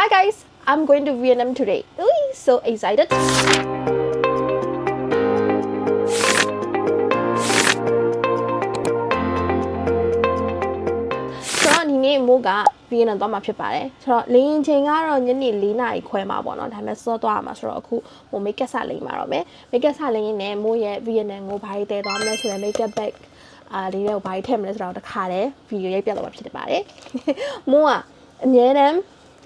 Hi guys, I'm going to Vietnam today. Ooh, so excited. ဆိုတော့ဒီနေ့မိုးကဗီယက်နမ်သွားမှာဖြစ်ပါတယ်ဆိုတော့လေရင်ချိန်ကတော့ညနေ4နာရီခွဲမှာပေါ့နော်ဒါပေမဲ့စောသွားမှာဆိုတော့အခုဟိုမိတ်ကပ်ဆလိမ့်မှာတော့မယ်မိတ်ကပ်ဆလိမ့်နဲ့မိုးရဲ့ဗီယက်နမ်ကိုဘာတွေတည်သွားမလဲဆိုတော့မိတ်ကပ် bag အာဒီတော့ဘာတွေထည့်မလဲဆိုတော့တခါတည်းဗီဒီယိုရိုက်ပြတော့မှာဖြစ်ပါတယ်မိုးကအမြဲတမ်း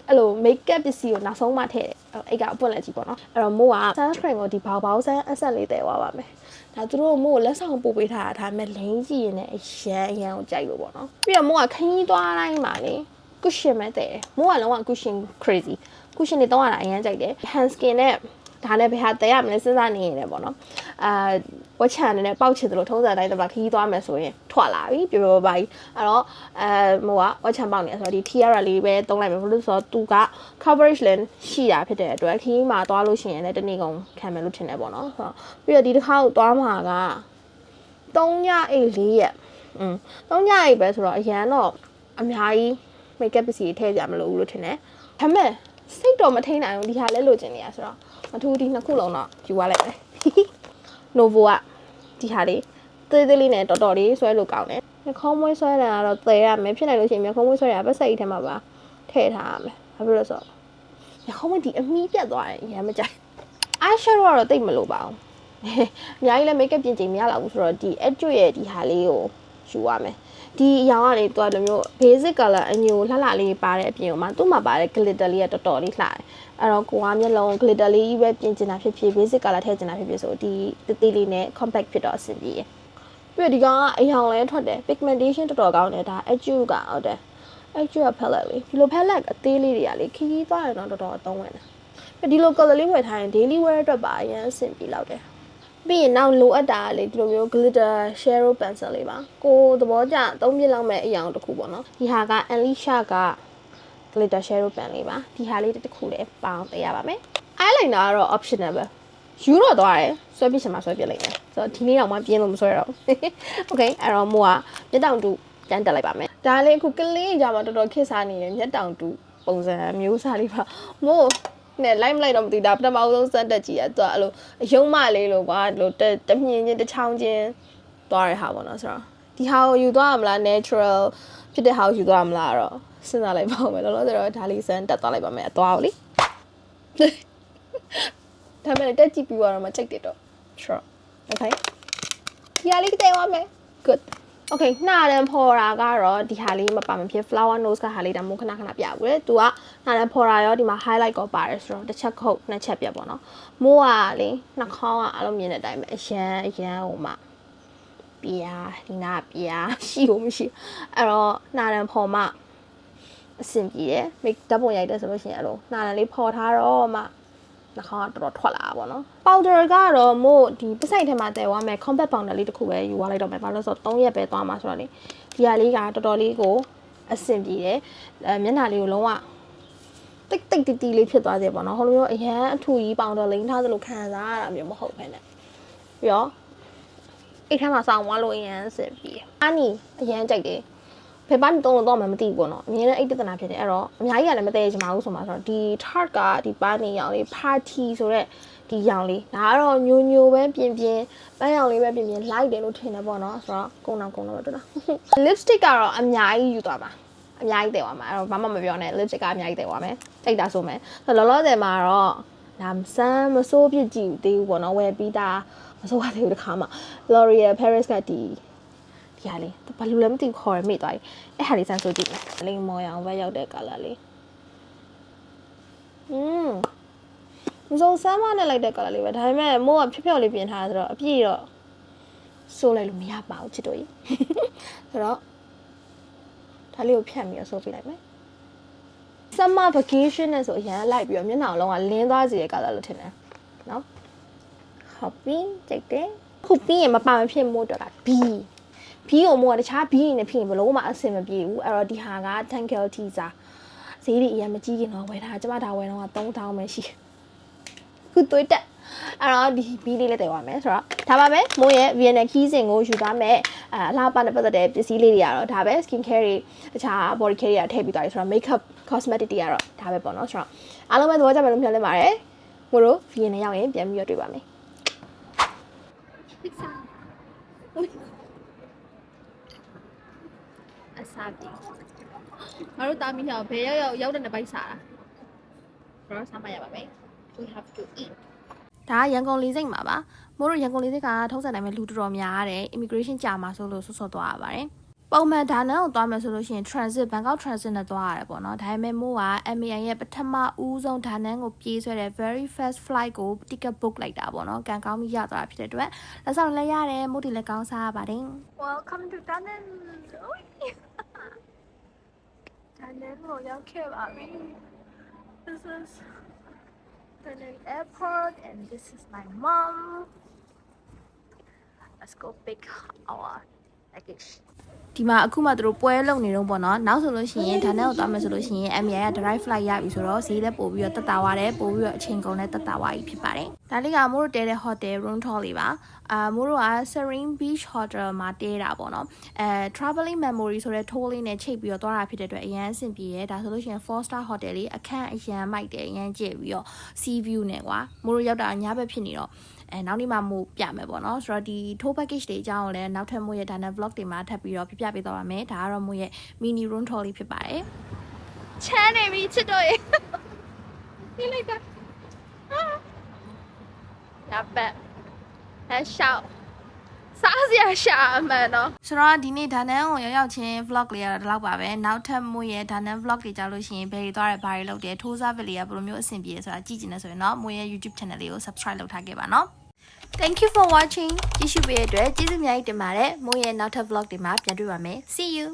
အဲ့လို makeup ပစ္စည်းကိုနောက်ဆုံးမှထည့်တယ်အဲ့ကအပွင့်လက်ကြီးပေါ့နော်အဲ့တော့မိုးက sunscreen ကိုဒီဘောက်ဘောက်ဆန်းအဆက်လေးတည်သွားပါမယ်ဒါသူတို့မို့လက်ဆောင်ပို့ပေးထားတာဒါပေမဲ့လိန်ကြည့်ရင်လည်းအရန်အရန်ကိုကြိုက်လို့ပေါ့နော်ပြီးတော့မိုးကခင်းကြီးသွားတိုင်းမှာလေ cushion ပဲတည်တယ်မိုးကလုံးဝ cushion crazy cushion တွေတောင်းရတာအရန်ကြိုက်တယ် hand skin နဲ့ ဒါနဲ့ဘယ်ဟာတည်ရမလဲစဉ်းစားနေရင်လည်းပေါ့နော်အာဝက်ချန်နဲ့ပေါက်ချင်တယ်လို့ထုံးစံတိုင်းတော့ခရီးသွားမယ်ဆိုရင်ထွက်လာပြီပြပြပါပါကြီးအဲ့တော့အဲမို့ကဝက်ချန်ပေါက်နေဆိုတော့ဒီ tiara လေးပဲတုံးလိုက်မယ်ဘာလို့ဆိုတော့သူက coverage လည်းရှိတာဖြစ်တဲ့အတွက်ခရီးမှာသွားလို့ရှိရင်လည်းတနေ့ကုန်ခံမယ်လို့ထင်တယ်ပေါ့နော်ဆိုတော့ပြီးတော့ဒီတစ်ခါကိုသွားမှာက3ညအိတ်4ရက်อืม3ညအိတ်ပဲဆိုတော့အရန်တော့အများကြီး makeup ပစ္စည်းထည့်ကြမလို့ဘူးလို့ထင်တယ်ဒါပေမဲ့ စိတ်တော့မထိန်နိုင်ဘူးဒီဟာလဲလိုချင်နေရဆိုတော့မထူးဒီနှစ်ခုလုံးတော့ယူသွားလိုက်မယ် Novo ကဒီဟာလေးသေးသေးလေးနဲ့တော်တော်လေးဆွဲလို့ကောင်းတယ်။နှခေါင်းမွေးဆွဲတာကတော့သေရမယ်ဖြစ်နိုင်လို့ရှိရင်နှခေါင်းမွေးဆွဲရပတ်စိတ်ထဲမှာပါထည့်ထားရမယ်။ဘာဖြစ်လို့လဲဆိုတော့နှခေါင်းမွေးဒီအမီးပြတ်သွားရင်ရမ်းမကြိုက်။ eyeshadow ကတော့တိတ်မလို့ပါဘူး။အများကြီးလည်း makeup ပြင်ချိန်မရတော့ဘူးဆိုတော့ဒီ edge ရဲ့ဒီဟာလေးကိုယူရမယ်။ ဒီအရောင်ကလေသူကလိုမျိုး basic color အညိုလှလှလေးပါတဲ့အပြင်မှာသူ့မှာပါတဲ့ glitter လေးကတော်တော်လေးလှတယ်။အဲ့တော့ကိုကမျက်လုံး glitter လေးကြီးပဲပြင်ချင်တာဖြစ်ဖြစ် basic color ထည့်ချင်တာဖြစ်ဖြစ်ဆိုဒီတေးသေးလေးနဲ့ compact ဖြစ်တော့အဆင်ပြေတယ်။ပြီးတော့ဒီကောင်ကအရောင်လည်းထွက်တယ် pigmentation တော်တော်ကောင်းတယ်ဒါ edge ကဟုတ်တယ် edge က palette လေးဒီလို palette အသေးလေးတွေကလေခီးခီးသွားရင်တော့တော်တော်အသုံးဝင်တယ်။ပြီးဒီလို color လေးဝယ်ထားရင် daily wear အတွက်ပါအရင်အဆင်ပြေလောက်တယ်။ ပြီးရင်နောက်လိုအပ်တာကလေဒီလိုမျိုး glitter shadow pencil လေးပါကိုသဘောကျသုံးပြလောက်မဲ့အရောင်တစ်ခုပေါ့နော်ဒီဟာက Alicia က glitter shadow pen လေးပါဒီဟာလေးတစ်ခုလည်းပေါင်းပေးရပါမယ် eyeliner ကတော့ optional ပဲယူတော့သွားတယ်ဆွဲပြချင်မှဆွဲပြလိုက်မယ်ဆိုတော့ဒီနေ့တော့မှပြင်းလို့မဆွဲတော့ဘူး okay အဲ့တော့မို့ကမျက်တောင်တူတန်းတက်လိုက်ပါမယ်ဒါလေးအခုကလေးကြမှာတော်တော်ခက်စားနေတယ်မျက်တောင်တူပုံစံမျိုးစားလေးပါမို့ နဲ့လိုက်မလိုက်တော့မသိတာပထမဆုံးစက်တက်ကြည့်ရတော့အဲ့လိုအယုံမလေးလို့ကွာအဲ့လိုတမြင်ချင်းတစ်ချောင်းချင်းသွားရဟာပေါ့နော်ဆိုတော့ဒီဟာကိုယူသွားရမလား natural ဖြစ်တဲ့ဟာကိုယူသွားရမလားတော့စဉ်းစားလိုက်ပါဦးမယ်လောလောဆယ်တော့ဒါလေးစမ်းတက်သွားလိုက်ပါမယ်အသွားကိုလေဒါပေမဲ့တက်ကြည့်ပြီးတော့မှကြိုက်တယ်တော့ sure okay ဒီဟာလေးတည်သွားမယ် good okay နှာရန်ဖော်တာကတော့ဒီဟာလေးမပါမဖြစ် flower nose ကဟာလေးဒါမို့ခဏခဏပြဘူးလေသူကနှာရန်ဖော်တာရောဒီမှာ highlight ကောပါတယ်ဆိုတော့တစ်ချက်ခုတ်နှစ်ချက်ပြပေါ့နော်မိုးကလေနှာခေါင်းကအားလုံးမြင်တဲ့အတိုင်းပဲအရန်အရန်ဟိုမှာပြာဒီနာပြာရှိလို့မရှိအဲ့တော့နှာရန်ဖော်မှအဆင်ပြေတယ်မိတ်ဓာတ်ပုံရိုက်တယ်ဆိုလို့ရှိရင်အဲ့လိုနှာရန်လေးဖော်ထားတော့မှ နှာခေါင်းကတော်တော်ထွက်လာတာပေါ့နော် powder ကတော့မို့ဒီပစိုက်ထဲမှာတည်သွားမယ် compact powder လေးတစ်ခုပဲယူသွားလိုက်တော့မယ်ဘာလို့လဲဆိုတော့3ရက်ပဲသွားမှာဆိုတော့လေဒီဟာလေးကတော်တော်လေးကိုအဆင်ပြေတယ်အဲမျက်နှာလေးကိုလုံးဝတိတ်တိတ်တီတီလေးဖြစ်သွားစေပေါ့နော်ဟိုလိုမျိုးအရန်အထူကြီး powder လိမ့်ထားသလိုခံစားရတာမျိုးမဟုတ်ဘဲနဲ့ပြီးတော့အိတ်ထဲမှာစောင်းသွားလို့အရန်အဆင်ပြေအာနီအရန်ကြိုက်တယ် ဘယ်ပန်းတုံးလို့တော့မှမသိဘူးပေါ့နော်အမြဲတမ်းအိတ်ပြဿနာဖြစ်တယ်အဲ့တော့အများကြီးကလည်းမတည့်ချင်ပါဘူးဆိုမှဆိုတော့ဒီ tart ကဒီပန်းနေရောင်လေး party ဆိုတော့ဒီရောင်လေးဒါကတော့ညိုညိုပဲပြင်ပြင်ပန်းရောင်လေးပဲပြင်ပြင် light တယ်လို့ထင်တယ်ပေါ့နော်ဆိုတော့ကုန်းတော့ကုန်းတော့တော်တော် lipstick ကတော့အများကြီးယူသွားပါအများကြီးတည်သွားမှာအဲ့တော့ဘာမှမပြောနဲ့ lipstick ကအများကြီးတည်သွားမယ်တိတ်တာဆိုမယ်ဆိုတော့လောလောဆယ်မှာတော့ဒါစမ်းမစိုးပြစ်ကြည့်သေးဘူးပေါ့နော်ဝယ်ပြီးသားမစိုးရသေးဘူးတခါမှ L'Oreal Paris ကဒီ ဒီဟာလေးဘာလို့လဲမသိဘူးခေါ်ရမိသွားပြီအဲ့ဟာလေးစမ်းစိုးကြည့်မယ်လိမ္မော်ရောင်ပဲရောက်တဲ့ color လေးอืมမစိုးစမ်းမနဲ့လိုက်တဲ့ color လေးပဲဒါပေမဲ့မိုးကဖြော့ဖြော့လေးပြင်ထားတာဆိုတော့အပြည့်တော့စိုးလိုက်လို့မရပါဘူးချစ်တို့ကြီးဆိုတော့ဒါလေးကိုဖြတ်ပြီးတော့စိုးပြလိုက်မယ် summer vacation နဲ့ဆိုအရင်လိုက်ပြီးတော့မျက်နှာလုံးကလင်းသွားစီတဲ့ color လို့ထင်တယ်နော်ဟုတ်ပြီကြိတ်တယ်ခုပြီးရင်မပါမဖြစ်မို့တော့က B B ကိုမို့ကတခြား B နဲ့ဖြစ်ရင်ဘလို့မှအဆင်မပြေဘူးအဲ့တော့ဒီဟာက Tankel teaser ဈေးတွေအရင်မကြီးခင်တော့ဝယ်ထားကျမဒါဝယ်တော့3000ပဲရှိခုသွေးတက်အဲ့တော့ဒီ B လေးလည်းတည်သွားမယ်ဆိုတော့ဒါပါပဲမိုးရဲ့ Vienna key စင်ကိုယူသွားမယ်အဲအလားပါနဲ့ပတ်သက်တဲ့ပစ္စည်းလေးတွေကတော့ဒါပဲ skin care တွေတခြား body care တွေထည့်ပြီးသွားပြီဆိုတော့ makeup cosmetic တွေကတော့ဒါပဲပေါ့နော်ဆိုတော့အားလုံးပဲသဘောကျမယ်လို့မျှော်လင့်ပါတယ်မို့လို့ VN နဲ့ရောက်ရင်ပြန်ပြီးတော့တွေ့ပါမယ်အ စားပြီငါတို့တာမီးဟောဘယ်ရောက်ရောက်ရောက်တဲ့နှစ်ပိုက်စားတာတော့စားမရပါမယ် we have to eat ဒါကရန်ကုန်လေးစိတ်မှာပါမို့တို့ရန်ကုန်လေးစိတ်ကထုံးစံတိုင်းပဲလူတော်တော်များတယ် immigration ကြာမှာဆိုလို့ဆွဆွသွားရပါတယ်ပုံမှန်ဒါနန်းကိုသွားမယ်ဆိုလို့ရှိရင် transit Bangkok transit နဲ့သွားရတယ်ပေါ့နော်ဒါပေမဲ့မို့က MAI ရဲ့ပထမဦးဆုံးဒါနန်းကိုပြေးဆွဲတဲ့ very first flight ကို ticket book လိုက်တာပေါ့နော်ကံကောင်းပြီးရသွားတာဖြစ်တဲ့အတွက်လက်ဆောင်လည်းရတယ်မို့ဒီလည်းကောင်းစားရပါတယ် Welcome to Danan ဒါနန်းကိုရောက်ခဲ့ပါပြီ This is Danan Airport and this is my mom Let's go pick our luggage ဒီမှာအခုမှသူတို့ပွဲလုံနေတော့ပေါ့နော်နောက်ဆိုလို့ရှိရင်ဒါနဲ့ကိုသွားမယ်ဆိုလို့ရှိရင် MI က drive flight ရပြီဆိုတော့ဈေးလည်းပို့ပြီးတော့တက်တာသွားတယ်ပို့ပြီးတော့အချိန်ကုန်လည်းတက်တာသွားပြီဖြစ်ပါတယ်ဒါလေးကမိုးတို့တဲတဲ့ hotel room tour လေးပါအာမိုးတို့က Serene Beach Hotel မှာတဲတာပေါ့နော်အဲ traveling memory ဆိုတဲ့ tour လေးနဲ့ချိန်ပြီးတော့သွားတာဖြစ်တဲ့အတွက်အရန်အဆင်ပြေရဲဒါဆိုလို့ရှိရင်4 star hotel လေးအခန်းအရန်မိုက်တယ်အရန်ကြည့်ပြီးတော့ sea view နဲ့ကွာမိုးတို့ရောက်တာညဘက်ဖြစ်နေတော့အဲနောက်နေ့မှမို့ပြမယ်ပေါ့နော်ဆိုတော့ဒီ tour package တွေအကြောင်းကိုလည်းနောက်ထပ်မို့ရဲ့ဒါနဲ့ vlog တွေမှာထပ်ပြီးတော့ပြပြပေးသွားပါမယ်ဒါကတော့မို့ရဲ့ mini room tour လေးဖြစ်ပါတယ်ချမ်းနေပြီချစ်တော့ရေဒီလိုက်တာရပတ်ဟဲရှောက် စားစရာရှာအမှန်တော့ဆိုတော့ဒီနေ့ဒါနန်းကိုရောက်ရောက်ချင်း vlog လေးကတော့ဒီလောက်ပါပဲနောက်ထပ်မို့ရဲ့ဒါနန်း vlog တွေကြောက်လို့ရှိရင်ဘယ်တွေသွားတယ်ဘာတွေလုပ်တယ်ထိုးစားဗီလေးကဘယ်လိုမျိုးအဆင်ပြေလဲဆိုတာကြည့်ချင်တယ်ဆိုရင်တော့မို့ရဲ့ YouTube channel လေးကို subscribe လုပ်ထားခဲ့ပါနော် Thank you for watching ကြည့်ရှုပေးတဲ့အတွက်ကျေးဇူးအများကြီးတင်ပါတယ်မို့ရဲ့နောက်ထပ် vlog တွေမှာပြန်တွေ့ပါမယ် See you